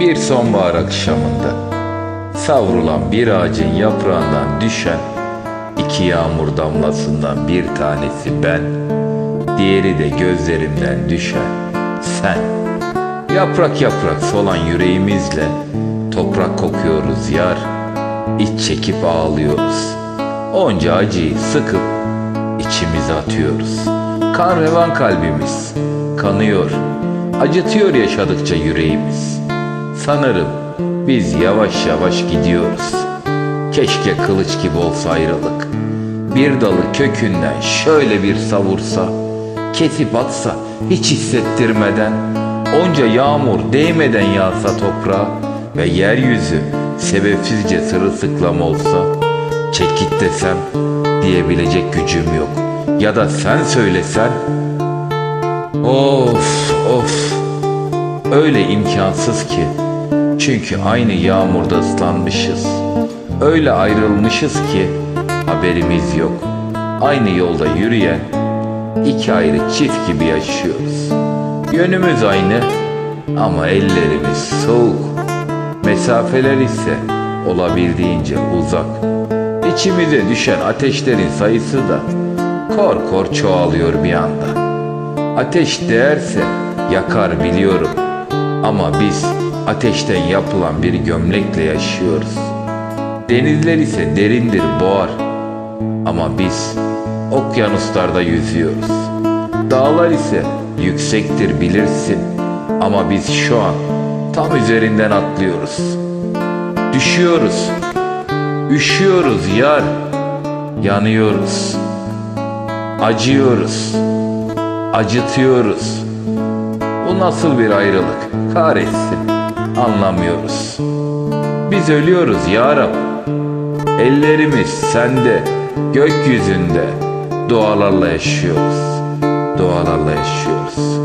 Bir sonbahar akşamında savrulan bir ağacın yaprağından düşen iki yağmur damlasından bir tanesi ben, diğeri de gözlerimden düşen sen. Yaprak yaprak solan yüreğimizle toprak kokuyoruz yar, iç çekip ağlıyoruz. Onca acıyı sıkıp içimize atıyoruz. Kan revan kalbimiz kanıyor, acıtıyor yaşadıkça yüreğimiz. Sanırım biz yavaş yavaş gidiyoruz. Keşke kılıç gibi olsa ayrılık. Bir dalı kökünden şöyle bir savursa, kesip atsa hiç hissettirmeden, onca yağmur değmeden yağsa toprağa ve yeryüzü sebepsizce sırılsıklam olsa, çek git desem diyebilecek gücüm yok. Ya da sen söylesen, of of öyle imkansız ki. Çünkü aynı yağmurda ıslanmışız. Öyle ayrılmışız ki haberimiz yok. Aynı yolda yürüyen iki ayrı çift gibi yaşıyoruz. Yönümüz aynı ama ellerimiz soğuk. Mesafeler ise olabildiğince uzak. İçimize düşen ateşlerin sayısı da kor kor çoğalıyor bir anda. Ateş değerse yakar biliyorum. Ama biz ateşten yapılan bir gömlekle yaşıyoruz. Denizler ise derindir boğar. Ama biz okyanuslarda yüzüyoruz. Dağlar ise yüksektir bilirsin. Ama biz şu an tam üzerinden atlıyoruz. Düşüyoruz. Üşüyoruz yar. Yanıyoruz. Acıyoruz. Acıtıyoruz. Bu nasıl bir ayrılık? Kahretsin. Anlamıyoruz. Biz ölüyoruz ya Rab. Ellerimiz sende, gökyüzünde. Dualarla yaşıyoruz. Dualarla yaşıyoruz.